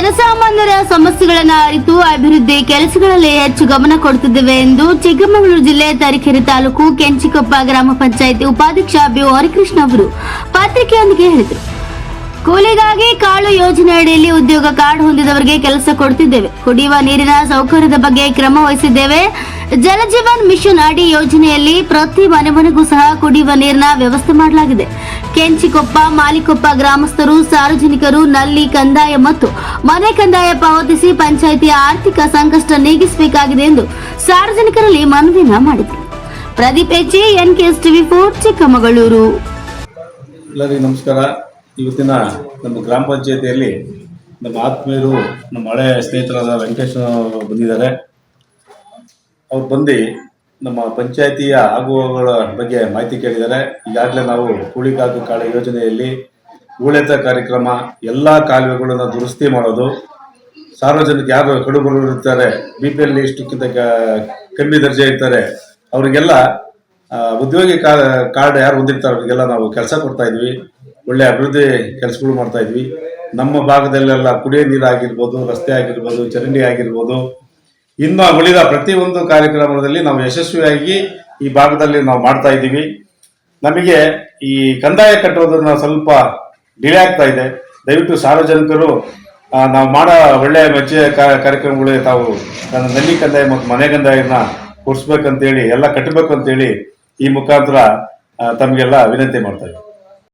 ಜನಸಾಮಾನ್ಯರ ಸಮಸ್ಯೆಗಳನ್ನು ಅರಿತು ಅಭಿವೃದ್ಧಿ ಕೆಲಸಗಳಲ್ಲಿ ಹೆಚ್ಚು ಗಮನ ಕೊಡುತ್ತಿದ್ದೇವೆ ಎಂದು ಚಿಕ್ಕಮಗಳೂರು ಜಿಲ್ಲೆ ತರೀಕೆರೆ ತಾಲೂಕು ಕೆಂಚಿಕೊಪ್ಪ ಗ್ರಾಮ ಪಂಚಾಯಿತಿ ಉಪಾಧ್ಯಕ್ಷ ಬಿ ಹರಿಕೃಷ್ಣ ಅವರು ಪತ್ರಿಕೆಯೊಂದಿಗೆ ಹೇಳಿದರು. ಕೂಲಿಗಾಗಿ ಕಾಳು ಯೋಜನೆ ಅಡಿಯಲ್ಲಿ ಉದ್ಯೋಗ ಕಾರ್ಡ್ ಹೊಂದಿದವರಿಗೆ ಕೆಲಸ ಕೊಡುತ್ತಿದ್ದೇವೆ ಕುಡಿಯುವ ನೀರಿನ ಸೌಕರ್ಯದ ಬಗ್ಗೆ ಕ್ರಮ ವಹಿಸಿದ್ದೇವೆ. ಜಲಜೀವನ್ ಮಿಷನ್ ಅಡಿ ಯೋಜನೆಯಲ್ಲಿ ಪ್ರತಿ ಮನೆ ಮನೆಗೂ ಸಹ ಕುಡಿಯುವ ನೀರಿನ ವ್ಯವಸ್ಥೆ ಮಾಡಲಾಗಿದೆ. ಕೆಂಚಿಕೊಪ್ಪ, ಮಾಲಿಕೊಪ್ಪ ಗ್ರಾಮಸ್ಥರು, ಸಾರ್ವಜನಿಕರು ನಲ್ಲಿ ಕಂದಾಯ ಮತ್ತು ಮನೆ ಕಂದಾಯ ಪಾವತಿಸಿ ಪಂಚಾಯಿತಿಯ ಆರ್ಥಿಕ ಸಂಕಷ್ಟ ನೀಗಿಸಬೇಕಾಗಿದೆ ಎಂದು ಸಾರ್ವಜನಿಕರಲ್ಲಿ ಮನವಿನ ಮಾಡಿದರು. Pradeep H N KS TV four, Chikkamagaluru. ಎಲ್ಲರಿಗೂ ನಮಸ್ಕಾರ. ಇವತ್ತಿನ ನಮ್ಮ ಗ್ರಾಮ ಪಂಚಾಯತಿಯಲ್ಲಿ ನಮ್ಮ ಆತ್ಮೀಯರು, ನಮ್ಮ ಹಳೆ ಸ್ನೇಹಿತರಾದ ವೆಂಕಟೇಶ್ ಬಂದಿದ್ದಾರೆ. ಅವ್ರು ಬಂದು ನಮ್ಮ ಪಂಚಾಯತಿಯ ಆಗುವಗಳ ಬಗ್ಗೆ ಮಾಹಿತಿ ಕೇಳಿದ್ದಾರೆ. ಈಗಾಗಲೇ ನಾವು ಕೂಳಿಕಾಕು ಕಾಳ ಯೋಜನೆಯಲ್ಲಿ ಊಳೆತ ಕಾರ್ಯಕ್ರಮ, ಎಲ್ಲ ಕಾಲುವೆಗಳನ್ನು ದುರಸ್ತಿ ಮಾಡೋದು, ಸಾರ್ವಜನಿಕ ಯಾರು ಕಡುಬರು ಇರ್ತಾರೆ ಬಿ ಪಿ ಎಲ್ ಇಷ್ಟಕ್ಕಿಂತ ಕಮ್ಮಿ ದರ್ಜೆ ಇರ್ತಾರೆ, ಅವರಿಗೆಲ್ಲ ಉದ್ಯೋಗಿ ಕಾರ್ಡ್ ಯಾರು ಹೊಂದಿರ್ತಾರೆ ಅವರಿಗೆಲ್ಲ ನಾವು ಕೆಲಸ ಕೊಡ್ತಾ ಇದ್ವಿ. ಒಳ್ಳೆ ಅಭಿವೃದ್ಧಿ ಕೆಲಸಗಳು ಮಾಡ್ತಾ ಇದ್ವಿ. ನಮ್ಮ ಭಾಗದಲ್ಲೆಲ್ಲ ಕುಡಿಯೋ ನೀರು ಆಗಿರ್ಬೋದು ರಸ್ತೆ ಆಗಿರ್ಬೋದು, ಚರಂಡಿ ಆಗಿರ್ಬೋದು ಇನ್ನು ಉಳಿದ ಪ್ರತಿಯೊಂದು ಕಾರ್ಯಕ್ರಮದಲ್ಲಿ ನಾವು ಯಶಸ್ವಿಯಾಗಿ ಈ ಭಾಗದಲ್ಲಿ ನಾವು ಮಾಡ್ತಾ ಇದ್ದೀವಿ. ನಮಗೆ ಈ ಕಂದಾಯ ಕಟ್ಟುವುದನ್ನು ಸ್ವಲ್ಪ ಡಿಲೇ ಆಗ್ತಾ ಇದೆ. ದಯವಿಟ್ಟು ಸಾರ್ವಜನಿಕರು ನಾವು ಮಾಡೋ ಒಳ್ಳೆಯ ಕಾ- ಕಾರ್ಯಕ್ರಮಗಳಿಗೆ ತಾವು ನನ್ನ ನಲ್ಲಿ ಕಂದಾಯ ಮತ್ತು ಮನೆ ಕಂದಾಯನ ಕೊಡಿಸ್ಬೇಕಂತೇಳಿ ಎಲ್ಲ ಕಟ್ಟಬೇಕಂತೇಳಿ ಈ ಮುಖಾಂತರ ತಮಗೆಲ್ಲ ವಿನಂತಿ ಮಾಡ್ತಾ ಇದ್ದೀನಿ